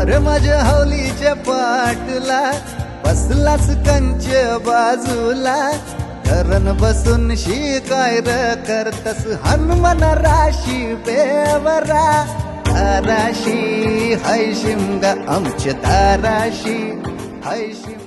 अरे माझ्या हौलीच्या पाटला बसलाच कंच बाजूला. धरण बसून शिकाय र करतस हनुमान राशी बेवरा ताराशी हैशिंग आमच्या ताराशी हैशिंग